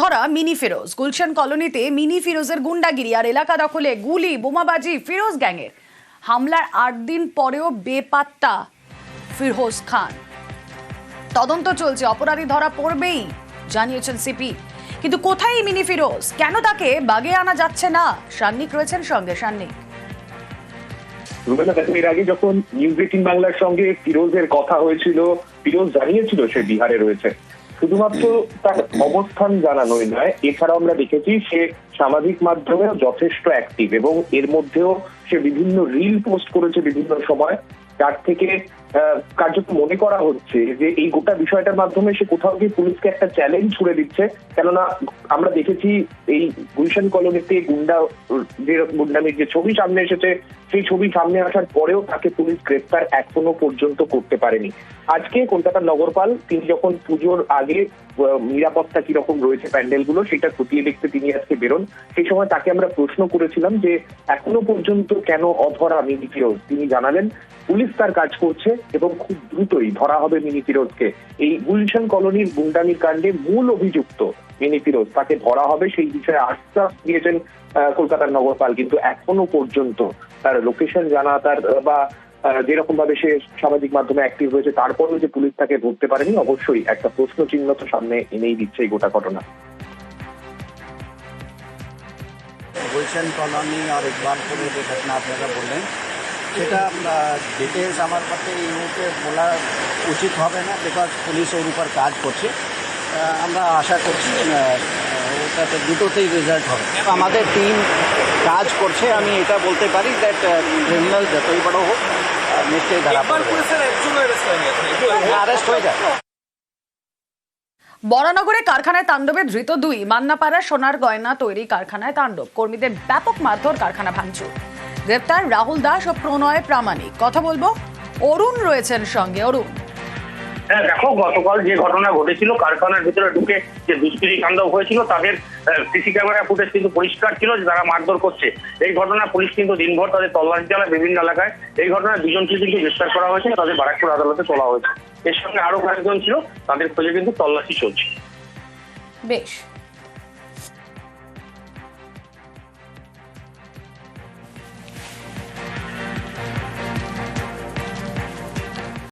ধরা মিনি ফিরোজ। গুলশান কলোনিতে মিনি ফিরোজের গুন্ডাগিরি আর এলাকা দখলে গুলি, বোমাবাজি, ফিরোজ গ্যাংয়ের। হামলার আট দিন পরেও বেপাত্তা ফিরোজ খান। তদন্ত চলছে, অপরাধী ধরা পড়বেই, জানিয়েছেন সিপি। কিন্তু কোথায় মিনি ফিরোজ? কেন তাকে বাগে আনা যাচ্ছে না? সান্নিক রয়েছেন সঙ্গে, সান্নিক। রুবেলা আগে যখন নিউজ এইটিন বাংলার সঙ্গে ফিরোজের কথা হয়েছিল, ফিরোজ জানিয়েছিল সে বিহারে রয়েছে। শুধুমাত্র তার অবস্থান জানানোই নয়, এছাড়াও আমরা দেখেছি সে সামাজিক মাধ্যমেও যথেষ্ট অ্যাক্টিভ এবং এর মধ্যেও সে বিভিন্ন রিল পোস্ট করেছে বিভিন্ন সময়, যার থেকে কার্যত মনে করা হচ্ছে যে এই গোটা বিষয়টার মাধ্যমে সে কোথাও গিয়ে পুলিশকে একটা চ্যালেঞ্জ ছুড়ে দিচ্ছে। কেননা আমরা দেখেছি এই গুলশান কলোনিতে গুন্ডা, যে গুন্ডামির যে ছবি সামনে এসেছে, সেই ছবি সামনে আসার পরেও তাকে পুলিশ গ্রেপ্তার এখনও পর্যন্ত করতে পারেনি। আজকে কলকাতার নগরপাল, তিনি যখন পুজোর আগে নিরাপত্তা কীরকম রয়েছে প্যান্ডেলগুলো, সেটা খতিয়ে দেখতে তিনি আজকে বেরোন। সেই সময় তাকে আমরা প্রশ্ন করেছিলাম যে, এখনও পর্যন্ত কেন অধরা মিনি ফিরোজ তিনি জানালেন, পুলিশ তার কাজ করছে এবং খুব দ্রুতই ধরা হবে মিনি ফিরোজকে। এই গুলশান কলোনির গুন্ডামির কাণ্ডে মূল অভিযুক্ত মিনি ফিরোজ, তাকে ধরা হবে সেই বিষয়ে আশ্বাস দিয়েছেন কলকাতার নগরপাল। কিন্তু এখনও পর্যন্ত তার লোকেশন জানা, তার বা যেরকম ভাবে সে সামাজিক মাধ্যমে অ্যাক্টিভ হয়েছে তারপরেও যে পুলিশ তাকে ধরতে পারেনি, অবশ্যই একটা প্রশ্ন চিহ্ন তো সামনে এনেই দিচ্ছে এই গোটা ঘটনা। গুলশান কলোনি আর ইকবালপুরে যে ঘটনা আপনারা বললেন সেটা ডিটেলস আমার কাছে এই মুহূর্তে বলা উচিত হবে না বিকজ পুলিশ ওর উপর কাজ করছে। আমরা আশা করছি ওটাতে দুটোতেই রেজাল্ট হবে। আমাদের টিম কাজ করছে আমি এটা বলতে পারি দ্যাট ক্রিমিনাল যতই বড় হোক নিশ্চয়ই ধরা অ্যারেস্ট হয়ে যায় বরানগরে কারখানায় তাণ্ডবে ধৃত দুই মান্নাপাড়া সোনার গয়না তৈরি কারখানায় তাণ্ডব। কর্মীদের ব্যাপক মারধর কারখানা ভাঙচুর। গ্রেপ্তার রাহুল দাস ও প্রণয় প্রামাণিক। কথা বলব অরুণ রয়েছেন সঙ্গে। অরুণ। হ্যাঁ দেখো গতকাল যে ঘটনা ঘটেছিল কারখানার ভিতরে ঢুকে যে দুষ্কৃতি কাণ্ড হয়েছিল তাদের সিসি ক্যামেরা ফুটেজ কিন্তু পরিষ্কার ছিল যে তারা মারধর করছে। এই ঘটনা পুলিশ কিন্তু দিনভর তাদের তল্লাশি চালায় বিভিন্ন এলাকায়। এই ঘটনায় দুজনকে কিন্তু গ্রেফতার করা হয়েছে তাদের বারাকপুর আদালতে তোলা হয়েছে। এর সঙ্গে আরও কয়েকজন ছিল তাদের খোঁজে কিন্তু তল্লাশি চলছে। বেশ।